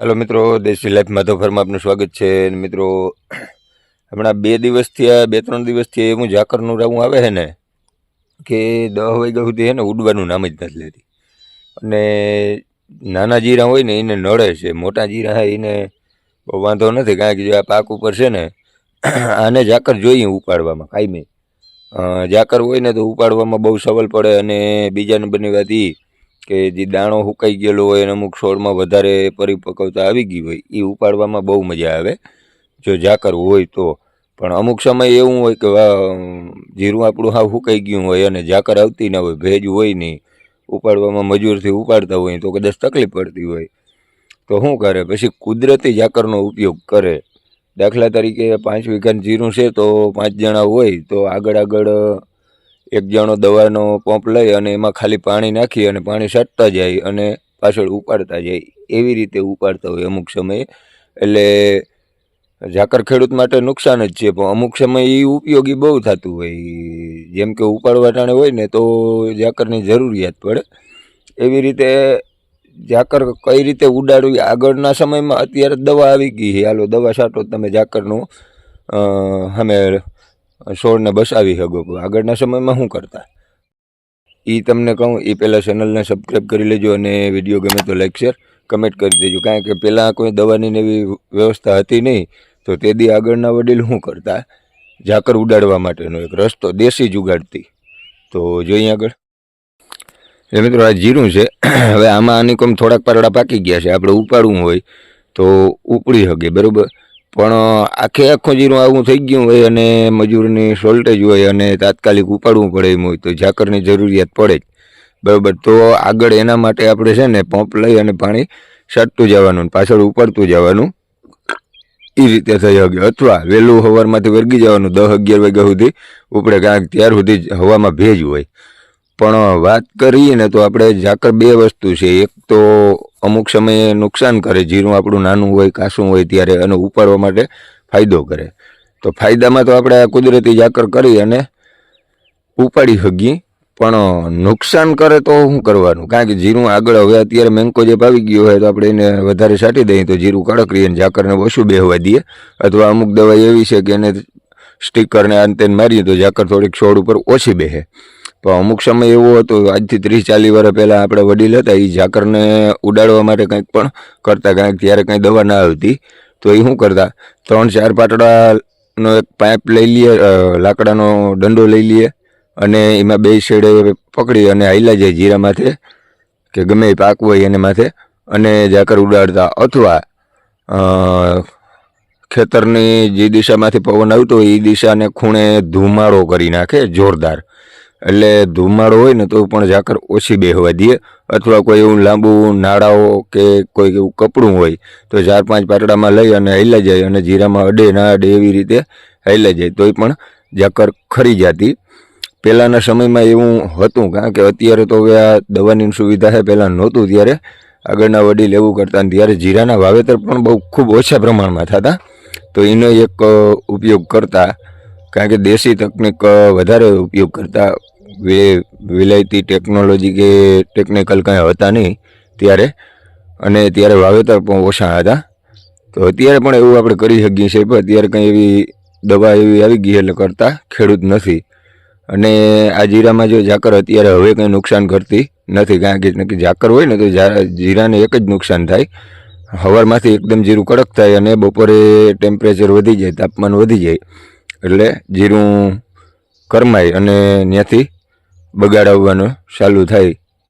Hello મિત્રો દેશી life માધવફરમાં આપનું સ્વાગત છે. મિત્રો, હમણાં બે દિવસથી આ, બે ત્રણ દિવસથી હું ઝાકરનું રાવું આવે છે ને, કે દહ વાગ્યા સુધી છે ને ઉડવાનું નામ જ નથી લેતી. અને નાના જીરા હોય ને એને નડે છે, મોટા જીરા હોય એને બહુ વાંધો નથી, કારણ કે જો આ પાક ઉપર છે ને, આને ઝાકર જોઈએ ઉપાડવામાં, કાયમી. ઝાકર હોય ને તો ઉપાડવામાં બહુ સવલ પડે અને બીજા નંબરની વાત કે જે દાણો સુકાઈ ગયેલો હોય અને અમુક છોડમાં વધારે પરિપક્વતા આવી ગઈ હોય એ ઉપાડવામાં બહુ મજા આવે. જો ઝાકર હોય તો. પણ અમુક સમય એવું હોય કે જીરું આપણું હાવ સુકાઈ ગયું હોય અને ઝાકર આવતી ના હોય, ભેજ હોય નહીં, ઉપાડવામાં મજૂરથી ઉપાડતા હોય, તો કદાચ તકલીફ પડતી હોય. તો શું કરે? પછી કુદરતી ઝાકરનો ઉપયોગ કરે. દાખલા તરીકે પાંચ વીઘાનું જીરું છે તો પાંચ જણા હોય, તો આગળ આગળ એક જણો દવાનો પંપ લઈ અને એમાં ખાલી પાણી નાખી અને પાણી છાંટતા જાય અને પાછળ ઉપાડતા જાય. એવી રીતે ઉપાડતા હોય અમુક સમયે. એટલે ઝાકર ખેડૂત માટે નુકસાન જ છે પણ અમુક સમય એ ઉપયોગી બહુ થતું હોય. જેમ કે ઉપાડવા ટાણે હોય ને તો ઝાકરની જરૂરિયાત પડે. એવી રીતે ઝાકર કઈ રીતે ઉડાડવી આગળના સમયમાં અત્યારે દવા આવી ગઈ હાલો દવા છાંટો તમે ઝાકરનું અ, સામે છોડને બસાવી શકો આગળના સમયમાં શું કરતા? એ તમને કહું એ પહેલાં ચેનલને સબસ્ક્રાઈબ કરી લેજો અને વીડિયો ગમે તો લાઈક શેર કમેન્ટ કરી દેજો. કારણ કે પહેલાં કોઈ દવાની એવી વ્યવસ્થા હતી નહીં, તો તે દી આગળના વડીલ શું કરતા? ઝાકર ઉડાડવા માટેનો એક રસ્તો દેશી જુગાડતી તો જોઈએ આગળ. એ મિત્રો આ જીરું છે. હવે આમાં આની કોમ થોડાક પારડા પાકી ગયા છે. આપણે ઉપાડવું હોય તો ઉપડી શકે બરાબર? પણ આખે આખું જીરું આવું થઈ ગયું હોય અને મજૂરની શોર્ટેજ હોય અને તાત્કાલિક ઉપાડવું પડે એમ હોય તો ઝાકરની જરૂરિયાત પડે જ. બરાબર, તો આગળ એના માટે આપણે છે ને પંપ લઈ અને પાણી છાંટતું જવાનું પાછળ ઉપાડતું જવાનું. એ રીતે થઈ શકે. અથવા વહેલું સવારમાંથી વર્ગી જવાનું દસ અગિયાર વાગ્યા સુધી. ઉપડે કારણ ત્યાર સુધી હવામાં ભેજ હોય. પણ વાત કરીએ ને તો આપણે ઝાકર બે વસ્તુ છે. એક તો અમુક સમયે નુકસાન કરે, જીરું આપણું નાનું હોય, કાસું હોય ત્યારે અને ઉપાડવા માટે ફાયદો કરે. તો ફાયદામાં તો આપણે કુદરતી ઝાકર કરી અને ઉપાડી શકીએ, પણ નુકસાન કરે તો શું કરવાનું? કારણ કે જીરું આગળ હવે અત્યારે મેંકો જે ભાવી ગયો હોય તો આપણે એને વધારે છાંટી દઈએ તો જીરું કડક રહીએ અને ઝાકરને ઓછું બેહવા દઈએ. અથવા અમુક દવા એવી છે કે એને સ્ટીકરને અંતે મારીએ તો ઝાકર થોડીક છોડ ઉપર ઓછી બેસે પણ અમુક સમય એવો હતો આજથી ત્રીસ ચાલીસ વર્ષ પહેલાં આપણે વડીલ હતા એ ઝાકરને ઉડાડવા માટે કંઈક પણ કરતા, કારણ કે ત્યારે કંઈ દવા ના આવતી. તો એ શું કરતા? ત્રણ ચાર પાટડાનો એક પાઇપ લઈ લઈએ લાકડાનો દંડો લઈ લઈએ અને એમાં બે શેડે પકડી અને હાઈલા જાય જીરા માથે, કે ગમે એ પાક હોય એને માથે, અને ઝાકર ઉડાડતા. અથવા ખેતરની જે દિશામાંથી પવન આવતો એ દિશાને ખૂણે ધુમાડો કરી નાખે, જોરદાર. એટલે ધુમાડો હોય ને તો પણ ઝાકર ઓછી બેહવા દે અથવા કોઈ એવું લાંબુ નાળાઓ કે કોઈ એવું કપડું હોય, તો ચાર પાંચ પાટડામાં લઈ અને હૈલા જાય અને જીરામાં અડે ના અડે એવી રીતે હૈલા જાય. તોય પણ ઝાકર ખરી જતી. પહેલાંના સમયમાં એવું હતું કારણ કે અત્યારે તો હવે આ દવાની સુવિધા છે, પહેલાં નહોતું ત્યારે. આગળના વડીલ એવું કરતા અને ત્યારે જીરાના વાવેતર પણ બહુ ખૂબ ઓછા પ્રમાણમાં થતા. તો એનો એક ઉપયોગ કરતા. કારણ કે દેશી તકનિક વધારે ઉપયોગ કરતા. વિલાયતી ટેકનોલોજી કે ટેકનિકલ કંઈ હતા નહીં ત્યારે. અને ત્યારે વાવેતર પણ ઓછા હતા. તો અત્યારે પણ એવું આપણે કરી શકીએ છીએ, પણ અત્યારે કંઈ એવી દવા એવી આવી ગઈ એટલે કરતા ખેડૂત નથી. અને આ જીરામાં જો ઝાકર અત્યારે હવે કંઈ નુકસાન કરતી નથી, કારણ કે ઝાકર હોય ને તો જીરાને એક જ નુકસાન થાય. હવારમાંથી એકદમ જીરું કડક થાય અને બપોરે ટેમ્પરેચર વધી જાય, તાપમાન વધી જાય. એટલે જીરું કરમાય અને ત્યાંથી બગાડ આવવાનું ચાલુ થાય.